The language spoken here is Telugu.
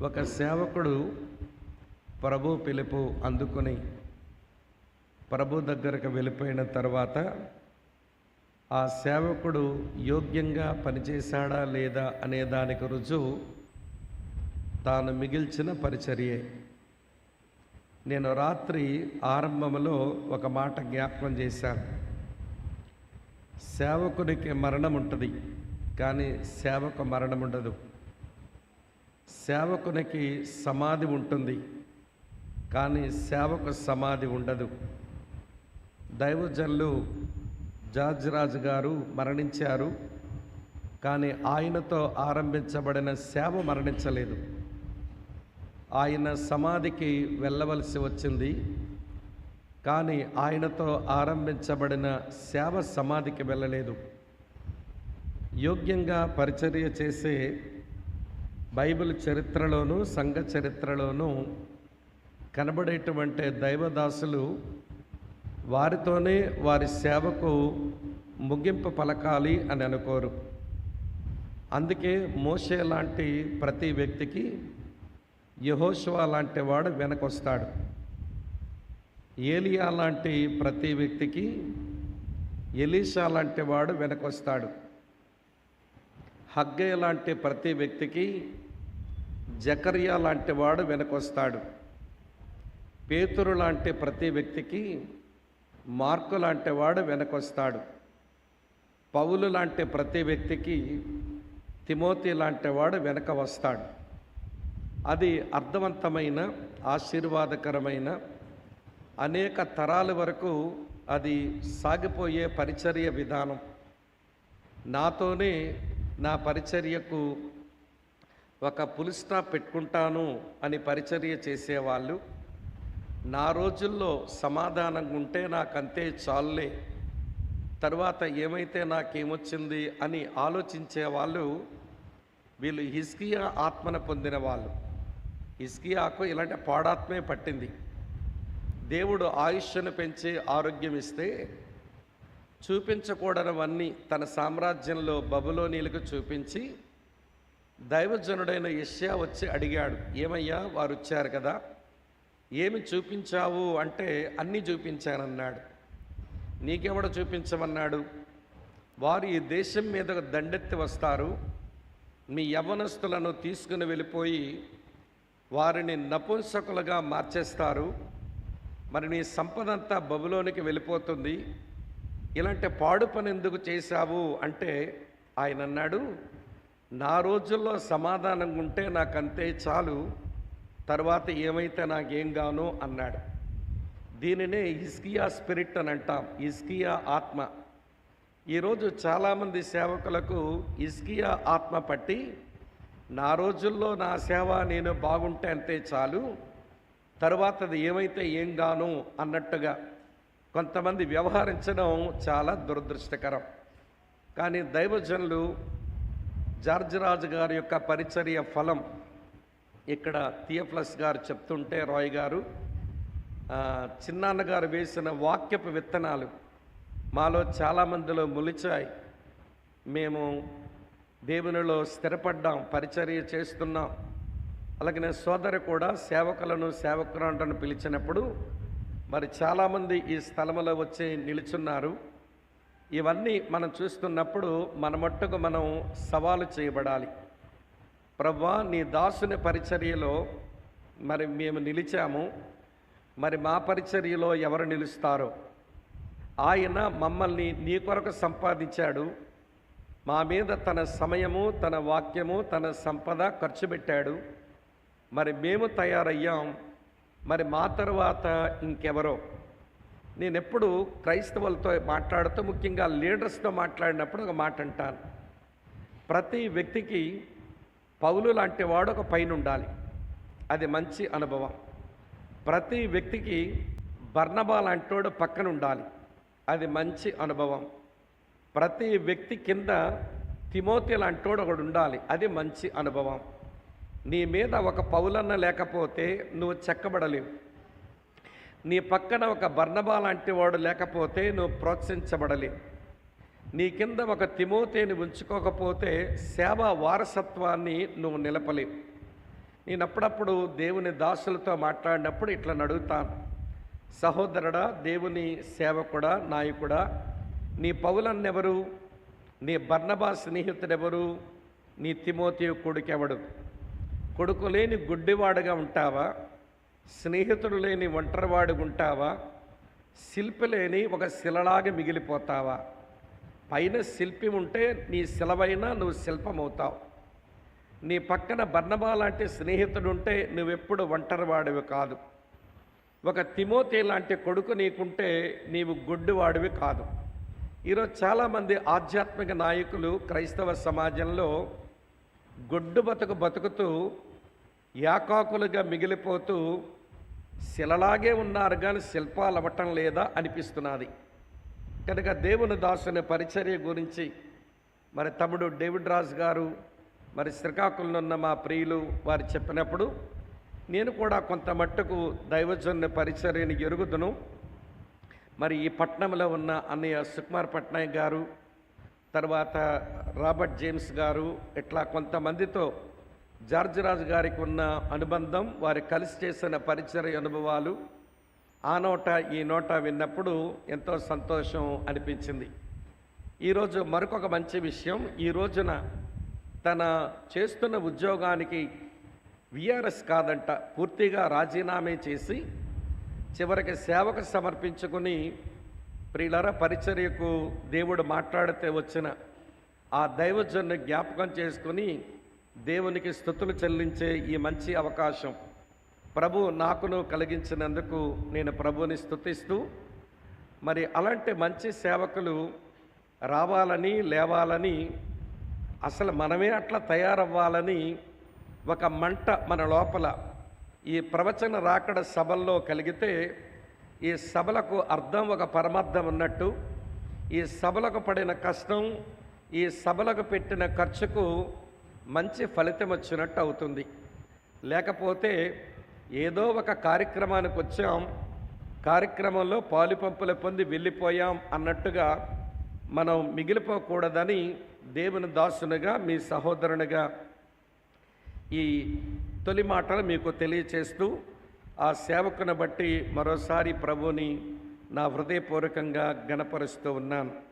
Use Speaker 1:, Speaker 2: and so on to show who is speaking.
Speaker 1: ఒక సేవకుడు ప్రభు పిలుపు అందుకొని ప్రభు దగ్గరకు వెళ్ళిపోయిన తర్వాత ఆ సేవకుడు యోగ్యంగా పనిచేశాడా లేదా అనే దానికి రుజువు తాను మిగిల్చిన పరిచర్యే. నేను రాత్రి ఆరంభంలో ఒక మాట జ్ఞాపకం చేశాను. సేవకునికి మరణం ఉంటుంది కానీ సేవకు మరణం ఉండదు సేవకునికి సమాధి ఉంటుంది కానీ సేవకు సమాధి ఉండదు. దైవజనులు జార్జ్ రాజు గారు మరణించారు కానీ ఆయనతో ఆరంభించబడిన సేవ మరణించలేదు. ఆయన సమాధికి వెళ్ళవలసి వచ్చింది కానీ ఆయనతో ఆరంభించబడిన సేవ సమాధికి వెళ్ళలేదు. యోగ్యంగా పరిచర్య చేసే బైబిల్ చరిత్రలోనూ సంఘ చరిత్రలోనూ కనబడేటువంటి దైవదాసులు వారితోనే వారి సేవకు ముగింపు పలకాలి అని అనుకోరు. అందుకే మోషే లాంటి ప్రతి వ్యక్తికి యహోశివా లాంటి వాడు వెనకొస్తాడు. ఏలియా లాంటి ప్రతి వ్యక్తికి ఎలీషా లాంటి వాడు వెనకొస్తాడు. హగ్గయ్య లాంటి ప్రతి వ్యక్తికి జకర్యా లాంటి వాడు వెనకొస్తాడు. పేతురు లాంటి ప్రతి వ్యక్తికి మార్కు లాంటి వాడు వెనకొస్తాడు. పౌలు లాంటి ప్రతి వ్యక్తికి తిమోతి లాంటి వాడు వెనక వస్తాడు. అది అర్థవంతమైన ఆశీర్వాదకరమైన అనేక తరాల వరకు అది సాగిపోయే పరిచర్య విధానం. నాతోనే నా పరిచర్యకు ఒక పులి స్టాప్ పెట్టుకుంటాను అని పరిచర్య చేసేవాళ్ళు. నా రోజుల్లో సమాధానంగా ఉంటే నాకంతే చాలులే. తర్వాత ఏమైతే నాకేమొచ్చింది అని ఆలోచించే వాళ్ళు వీళ్ళు హిస్కియా ఆత్మను పొందిన వాళ్ళు. హిస్కియాకు ఇలాంటి పాడాత్మే పట్టింది. దేవుడు ఆయుష్ను పెంచి ఆరోగ్యం ఇస్తే చూపించకూడనివన్నీ తన సామ్రాజ్యంలో బబులోనీలకు చూపించి దైవజనుడైన యష్యా వచ్చి అడిగాడు ఏమయ్యా వారు వచ్చారు కదా ఏమి చూపించావు? అంటే అన్నీ చూపించానన్నాడు. నీకెవడ చూపించమన్నాడు? వారు ఈ దేశం మీద దండెత్తి వస్తారు మీ యవనస్తులను తీసుకుని వెళ్ళిపోయి వారిని నపుంసకులుగా మార్చేస్తారు. మరి నీ సంపదంతా బబులోనికి వెళ్ళిపోతుంది. ఇలాంటి పాడు పని ఎందుకు చేశావు అంటే ఆయన అన్నాడు నా రోజుల్లో సమాధానంగా ఉంటే నాకు అంతే చాలు తర్వాత ఏమైతే నాకేం గాను అన్నాడు. దీనినే ఇస్కియా స్పిరిట్ అని అంటాం ఇస్కియా ఆత్మ. ఈరోజు చాలామంది సేవకులకు ఇస్కియా ఆత్మ పట్టి నా రోజుల్లో నా సేవ నేను బాగుంటే అంతే చాలు తర్వాత అది ఏమైతే ఏం గాను అన్నట్టుగా కొంతమంది వ్యవహరించడం చాలా దురదృష్టకరం. కానీ దైవజనులు జార్జ్ రాజు గారి యొక్క పరిచర్య ఫలం ఇక్కడ థియఫ్లస్ గారు చెప్తుంటే రాయ్ గారు చిన్నాన్నగారు వేసిన వాక్యపు విత్తనాలు మాలో చాలామందిలో మొలిచాయి. మేము దేవునిలో స్థిరపడ్డాం పరిచర్య చేస్తున్నాం. అలాగే సోదరు కూడా సేవకులను సేవకురాంటను పిలిచినప్పుడు మరి చాలామంది ఈ స్థలములో వచ్చి నిలుచున్నారు. ఇవన్నీ మనం చూస్తున్నప్పుడు మన మట్టుకు మనం సవాలు చేయబడాలి. ప్రభా నీ దాసుని పరిచర్యలో మరి మేము నిలిచాము. మరి మా పరిచర్యలో ఎవరు నిలుస్తారో? ఆయన మమ్మల్ని నీ కొరకు సంపాదించాడు. మా మీద తన సమయము తన వాక్యము తన సంపద ఖర్చు పెట్టాడు. మరి మేము తయారయ్యాం. మరి మా తర్వాత ఇంకెవరో? నేను ఎప్పుడు క్రైస్తవులతో మాట్లాడుతూ ముఖ్యంగా లీడర్స్తో మాట్లాడినప్పుడు ఒక మాట అంటాను. ప్రతి వ్యక్తికి పౌలు లాంటి వాడు ఒక పైన ఉండాలి అది మంచి అనుభవం. ప్రతి వ్యక్తికి బర్ణబా లాంటివాడు పక్కన ఉండాలి అది మంచి అనుభవం. ప్రతి వ్యక్తి కింద తిమోతి లాంటోడు ఒకడు ఉండాలి అది మంచి అనుభవం. నీ మీద ఒక పౌలన్న లేకపోతే నువ్వు చెక్కబడలేవు. నీ పక్కన ఒక బర్ణబా లాంటి వాడు లేకపోతే నువ్వు ప్రోత్సహించబడలేవు. నీ కింద ఒక తిమోతేని ఉంచుకోకపోతే సేవ వారసత్వాన్ని నువ్వు నిలపలేవు. నేను అప్పుడప్పుడు దేవుని దాసులతో మాట్లాడినప్పుడు ఇట్లా నడుగుతాను. సహోదరుడా దేవుని సేవకుడా నాయకుడా నీ పౌలన్నెవరు? నీ బర్ణబా స్నేహితుడెవరు? నీ తిమోతి కొడుకెవడు? కొడుకు లేని గుడ్డివాడుగా ఉంటావా? స్నేహితుడు లేని ఒంటరివాడుగా ఉంటావా శిల్పి లేని ఒక శిలలాగా మిగిలిపోతావా? పైన శిల్పి ఉంటే నీ శిలవైనా నువ్వు శిల్పమవుతావు. నీ పక్కన బర్ణబా లాంటి స్నేహితుడు ఉంటే నువ్వెప్పుడు ఒంటరివాడివి కాదు. ఒక తిమోతి లాంటి కొడుకు నీకుంటే నీవు గుడ్డివాడివి కాదు. ఈరోజు చాలామంది ఆధ్యాత్మిక నాయకులు క్రైస్తవ సమాజంలో గొడ్డు బతుకు బతుకుతూ యాకాకులుగా మిగిలిపోతూ శిలలాగే ఉన్నారు కానీ శిల్పాలు అవ్వటం లేదా అనిపిస్తున్నది. కనుక దేవుని దాసుని పరిచర్య గురించి మరి తమ్ముడు డేవిడ్ రాజు గారు మరి శ్రీకాకుళంలో ఉన్న మా ప్రియులు వారు చెప్పినప్పుడు నేను కూడా కొంత మట్టుకు దైవజన్య పరిచర్యని ఎరుగుదును. మరి ఈ పట్టణంలో ఉన్న అన్నయ్య సుకుమార్ పట్నాయక్ గారు తర్వాత రాబర్ట్ జేమ్స్ గారు ఇట్లా కొంతమందితో జార్జ్ రాజు గారికి ఉన్న అనుబంధం వారు కలిసి చేసిన పరిచయ అనుభవాలు ఆ నోట ఈ నోట విన్నప్పుడు ఎంతో సంతోషం అనిపించింది. ఈరోజు మరొక మంచి విషయం ఈ రోజున తన చేస్తున్న ఉద్యోగానికి విఆర్ఎస్ కాదంట పూర్తిగా రాజీనామా చేసి చివరికి సేవకు సమర్పించుకుని ప్రియులర పరిచర్యకు దేవుడు మాట్లాడితే వచ్చిన ఆ దైవజన్ను జ్ఞాపకం చేసుకుని దేవునికి స్థుతులు చెల్లించే ఈ మంచి అవకాశం ప్రభు నాకును కలిగించినందుకు నేను ప్రభుని స్థుతిస్తూ మరి అలాంటి మంచి సేవకులు రావాలని లేవాలని అసలు మనమే అట్లా తయారవ్వాలని ఒక మంట మన లోపల ఈ ప్రవచన రాకడ సభల్లో కలిగితే ఈ సభలకు అర్థం ఒక పరమార్థం ఉన్నట్టు ఈ సభలకు పడిన కష్టం ఈ సభలకు పెట్టిన ఖర్చుకు మంచి ఫలితం వచ్చినట్టు అవుతుంది. లేకపోతే ఏదో ఒక కార్యక్రమానికి వచ్చాం కార్యక్రమంలో పాలుపంపులు పొంది వెళ్ళిపోయాం అన్నట్టుగా మనం మిగిలిపోకూడదని దేవుని దాసునిగా మీ సహోదరునిగా ఈ తొలి మాటలు మీకు తెలియచేస్తూ ఆ సేవకుని బట్టి మరోసారి ప్రభుని నా హృదయపూర్వకంగా గణపరుస్తూ ఉన్నాను.